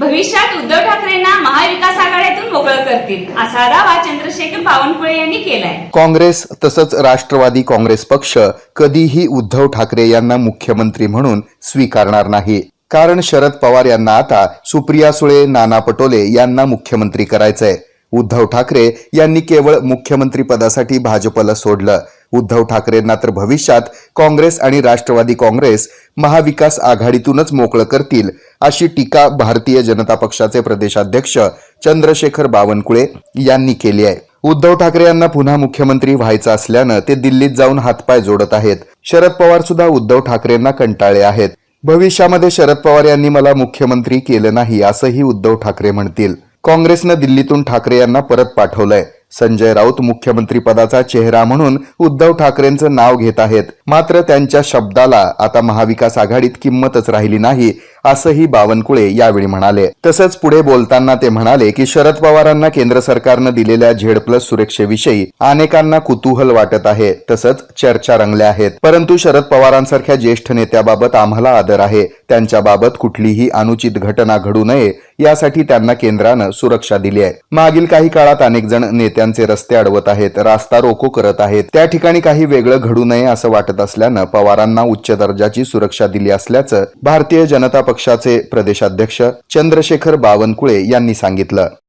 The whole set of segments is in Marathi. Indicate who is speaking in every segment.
Speaker 1: भविष्यात उद्धव ठाकरेंना महाविकास आघाड्यातून मोकळं करतील असा दावा चंद्रशेखर बावनकुळे यांनी केलाय.
Speaker 2: काँग्रेस तसंच राष्ट्रवादी काँग्रेस पक्ष कधीही उद्धव ठाकरे यांना मुख्यमंत्री म्हणून स्वीकारणार नाही. कारण शरद पवार यांना आता सुप्रिया सुळे नाना पटोले यांना मुख्यमंत्री करायचंय. उद्धव ठाकरे यांनी केवळ मुख्यमंत्री पदासाठी भाजपला सोडलं. उद्धव ठाकरेंना तर भविष्यात काँग्रेस आणि राष्ट्रवादी काँग्रेस महाविकास आघाडीतूनच मोकळं करतील अशी टीका भारतीय जनता पक्षाचे प्रदेशाध्यक्ष चंद्रशेखर बावनकुळे यांनी केली आहे. उद्धव ठाकरे यांना पुन्हा मुख्यमंत्री व्हायचं असल्यानं ते दिल्लीत जाऊन हातपाय जोडत आहेत. शरद पवार सुद्धा उद्धव ठाकरेंना कंटाळले आहेत. भविष्यामध्ये शरद पवार यांनी मला मुख्यमंत्री केलं नाही असंही उद्धव ठाकरे म्हणतील. काँग्रेसनं दिल्लीतून ठाकरे यांना परत पाठवलंय. संजय राऊत मुख्यमंत्री पदाचा चेहरा म्हणून उद्धव ठाकरेंचं नाव घेत आहेत. मात्र त्यांच्या शब्दाला आता महाविकास आघाडीत किंमतच राहिली नाही असंही बावनकुळे यावेळी म्हणाले. तसंच पुढे बोलताना ते म्हणाले की शरद पवारांना केंद्र सरकारनं दिलेल्या झेड प्लस सुरक्षेविषयी अनेकांना कुतूहल वाटत आहे तसंच चर्चा रंगल्या आहेत. परंतु शरद पवारांसारख्या ज्येष्ठ नेत्याबाबत आम्हाला आदर आहे. त्यांच्याबाबत कुठलीही अनुचित घटना घडू नये यासाठी त्यांना केंद्रानं सुरक्षा दिली आहे. मागील काही काळात अनेक जण नेत्यांचे रस्ते अडवत आहेत रास्ता रोको करत आहेत. त्या ठिकाणी काही वेगळं घडू नये असं वाटत असल्यानं पवारांना उच्च दर्जाची सुरक्षा दिली असल्याचं भारतीय जनता पक्षाचे प्रदेशाध्यक्ष चंद्रशेखर बावनकुळे यांनी सांगितलं.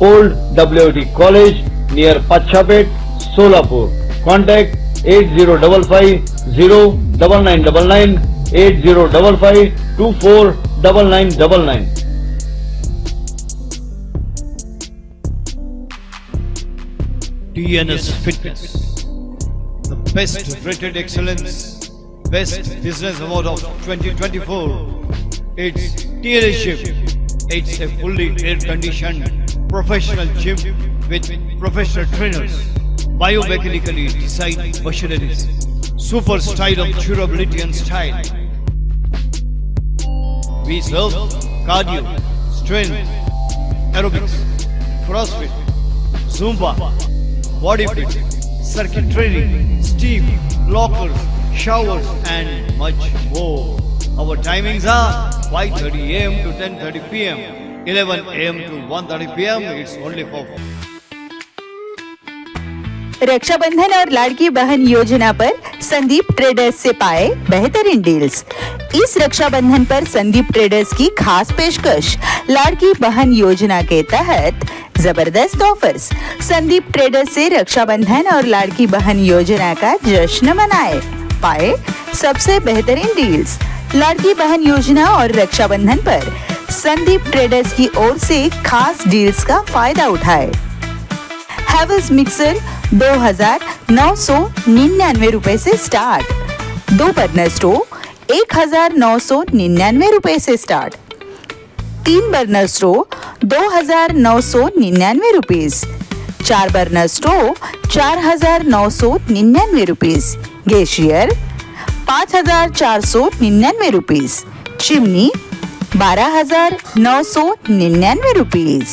Speaker 3: Old WIT College near Pachapet, Solapur. Contact 8055-0999, 8055-249999.
Speaker 4: TNS Fitness, the best rated excellence, best business award of 2024. It's dealership. It's a fully air-conditioned professional gym with professional trainers, biomechanically designed machineries, super style of durability and style. We serve cardio, strength, aerobics, CrossFit, Zumba, body fit, circuit training, steam, lockers, showers, and much more. Our timings are 5:30 a.m. to 10:30 p.m., 11 a.m. to 1:30 p.m. It's only for
Speaker 5: Rakshabandhan और लाड़की बहन योजना पर संदीप ट्रेडर्स से पाए बेहतरीन डील्स इस रक्षाबंधन पर संदीप ट्रेडर्स की खास पेशकश लाड़की बहन योजना के तहत ज़बरदस्त ऑफर्स संदीप ट्रेडर्स से रक्षाबंधन और लाड़की बहन योजना का जश्न मनाए, पाए सबसे बेहतरीन डील्स लाड़की बहन योजना और रक्षाबंधन पर संदीप ट्रेडर्स की ओर से खास डील्स का फ़ायदा उठाए। हैवल्स मिक्सर दो हज़ार नौ सौ निन्यानवे रुपए से स्टार्ट दो बर्नर स्टोव एक हज़ार नौ सौ निन्यानवे रुपए से स्टार्ट तीन बर्नर स्टोव दो हज़ार नौ सौ निन्यानवे रुपीज़ चार बर्नर स्टोव चार हज़ार नौ सौ निन्यानवे रुपीज़ गेशियर पाच हज़ार चार सौ निन्यानवे रुपीज़ चिमनी बारह हज़ार नौ सौ निन्यानवे rupees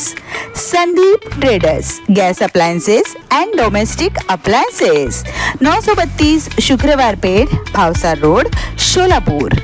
Speaker 5: Sandeep traders gas appliances and domestic appliances नौ सौ बत्तीस शुक्रवार पेड़, भावसार रोड, शोलापूर।